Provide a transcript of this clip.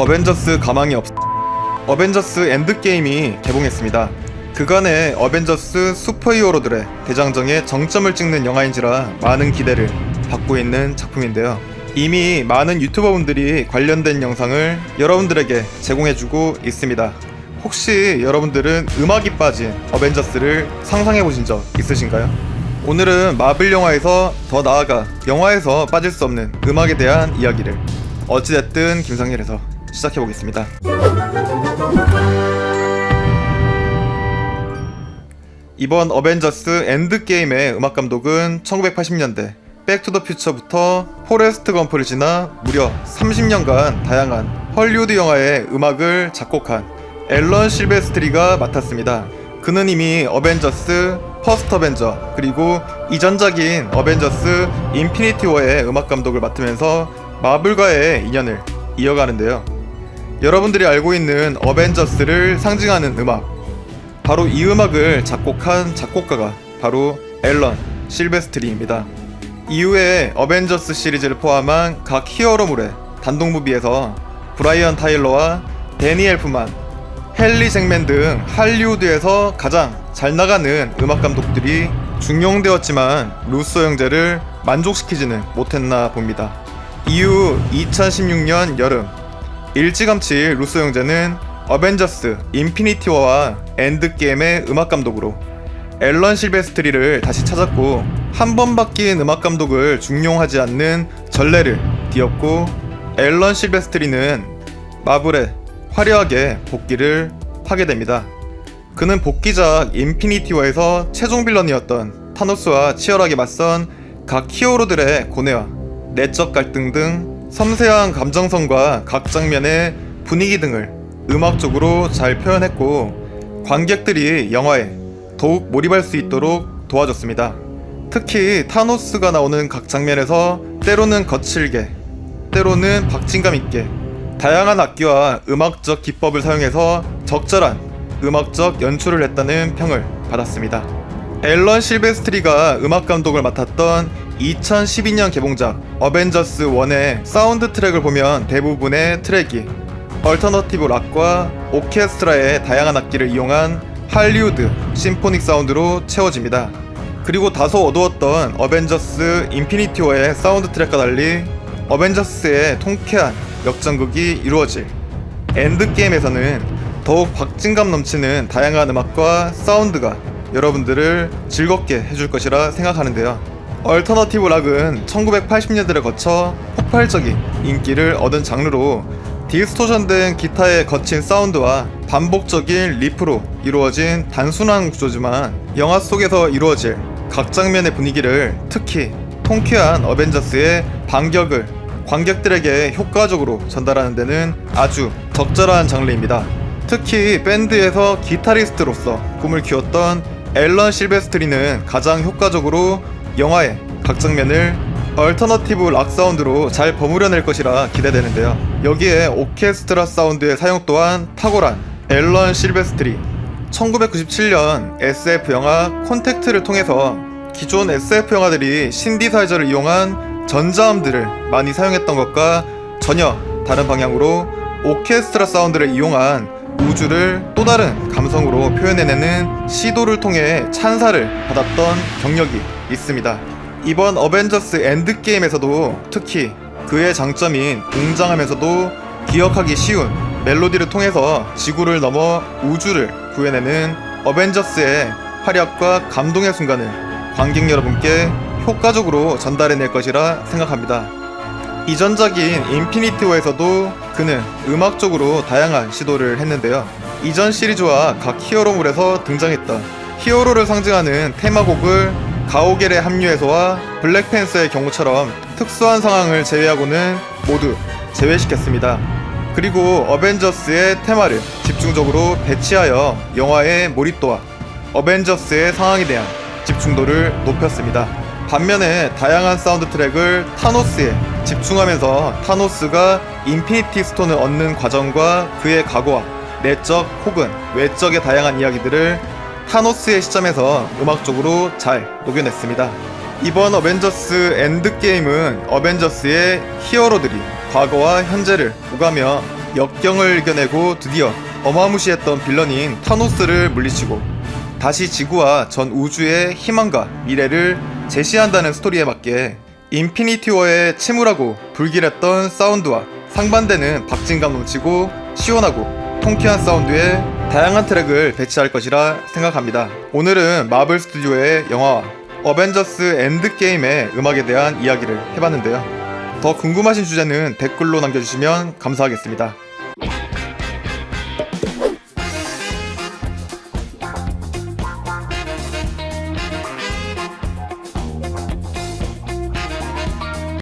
어벤져스 가망이 없. 어벤져스 엔드게임이 개봉했습니다. 그간의 어벤져스 슈퍼히어로들의 대장정에 정점을 찍는 영화인지라 많은 기대를 받고 있는 작품인데요. 이미 많은 유튜버분들이 관련된 영상을 여러분들에게 제공해주고 있습니다. 혹시 여러분들은 음악이 빠진 어벤져스를 상상해보신 적 있으신가요? 오늘은 마블 영화에서 더 나아가 영화에서 빠질 수 없는 음악에 대한 이야기를 어찌됐든 김상렬에서 시작해 보겠습니다. 이번 어벤져스 엔드게임의 음악 감독은 1980년대 백투더퓨처부터 포레스트 검프를 지나 무려 30년간 다양한 헐리우드 영화의 음악을 작곡한 앨런 실베스트리가 맡았습니다. 그는 이미 어벤져스, 퍼스트 어벤져, 그리고 이전작인 어벤져스 인피니티 워의 음악 감독을 맡으면서 마블과의 인연을 이어가는데요. 여러분들이 알고 있는 어벤져스를 상징하는 음악, 바로 이 음악을 작곡한 작곡가가 바로 앨런 실베스트리입니다. 이후에 어벤져스 시리즈를 포함한 각 히어로물의 단독 무비에서 브라이언 타일러와 데니 엘프만, 헨리 잭맨 등 할리우드에서 가장 잘 나가는 음악 감독들이 중용되었지만 루소 형제를 만족시키지는 못했나 봅니다. 이후 2016년 여름 일찌감치 루소 형제는 어벤져스 인피니티 워와 엔드게임의 음악 감독으로 앨런 실베스트리를 다시 찾았고 한 번 바뀐 음악 감독을 중용하지 않는 전례를 뒤엎고 앨런 실베스트리는 마블에 화려하게 복귀를 하게 됩니다. 그는 복귀작 인피니티 워에서 최종 빌런이었던 타노스와 치열하게 맞선 각 히어로들의 고뇌와 내적 갈등 등 섬세한 감정선과 각 장면의 분위기 등을 음악적으로 잘 표현했고 관객들이 영화에 더욱 몰입할 수 있도록 도와줬습니다. 특히 타노스가 나오는 각 장면에서 때로는 거칠게, 때로는 박진감 있게 다양한 악기와 음악적 기법을 사용해서 적절한 음악적 연출을 했다는 평을 받았습니다. 앨런 실베스트리가 음악 감독을 맡았던 2012년 개봉작 어벤져스 1의 사운드 트랙을 보면 대부분의 트랙이 얼터너티브 락과 오케스트라의 다양한 악기를 이용한 할리우드 심포닉 사운드로 채워집니다. 그리고 다소 어두웠던 어벤져스 인피니티 워의 사운드 트랙과 달리 어벤져스의 통쾌한 역전극이 이루어질 엔드게임에서는 더욱 박진감 넘치는 다양한 음악과 사운드가 여러분들을 즐겁게 해줄 것이라 생각하는데요. 얼터너티브 락은 1980년대를 거쳐 폭발적인 인기를 얻은 장르로 디스토션 된 기타의 거친 사운드와 반복적인 리프로 이루어진 단순한 구조지만 영화 속에서 이루어질 각 장면의 분위기를 특히 통쾌한 어벤져스의 반격을 관객들에게 효과적으로 전달하는 데는 아주 적절한 장르입니다. 특히 밴드에서 기타리스트로서 꿈을 키웠던 앨런 실베스트리는 가장 효과적으로 영화의 각 장면을 얼터너티브 락 사운드로 잘 버무려낼 것이라 기대되는데요. 여기에 오케스트라 사운드의 사용 또한 탁월한 앨런 실베스트리 1997년 SF 영화 콘택트를 통해서 기존 SF 영화들이 신디사이저를 이용한 전자음들을 많이 사용했던 것과 전혀 다른 방향으로 오케스트라 사운드를 이용한 우주를 또 다른 감성으로 표현해내는 시도를 통해 찬사를 받았던 경력이 있습니다. 이번 어벤져스 엔드게임에서도 특히 그의 장점인 웅장하면서도 기억하기 쉬운 멜로디를 통해서 지구를 넘어 우주를 구해내는 어벤져스의 활약과 감동의 순간을 관객 여러분께 효과적으로 전달해낼 것이라 생각합니다. 이전작인 인피니티 워에서도 그는 음악적으로 다양한 시도를 했는데요. 이전 시리즈와 각 히어로물에서 등장했던 히어로를 상징하는 테마곡을 가오겔의 합류에서와 블랙팬서의 경우처럼 특수한 상황을 제외하고는 모두 제외시켰습니다. 그리고 어벤져스의 테마를 집중적으로 배치하여 영화의 몰입도와 어벤져스의 상황에 대한 집중도를 높였습니다. 반면에 다양한 사운드 트랙을 타노스에 집중하면서 타노스가 인피니티 스톤을 얻는 과정과 그의 각오와 내적 혹은 외적의 다양한 이야기들을 타노스의 시점에서 음악적으로 잘 녹여냈습니다. 이번 어벤져스 엔드게임은 어벤져스의 히어로들이 과거와 현재를 오가며 역경을 이겨내고 드디어 어마무시했던 빌런인 타노스를 물리치고 다시 지구와 전 우주의 희망과 미래를 제시한다는 스토리에 맞게 인피니티 워에 침울하고 불길했던 사운드와 상반되는 박진감 넘치고 시원하고 통쾌한 사운드의 다양한 트랙을 배치할 것이라 생각합니다. 오늘은 마블 스튜디오의 영화와 어벤져스 엔드게임의 음악에 대한 이야기를 해봤는데요. 더 궁금하신 주제는 댓글로 남겨주시면 감사하겠습니다.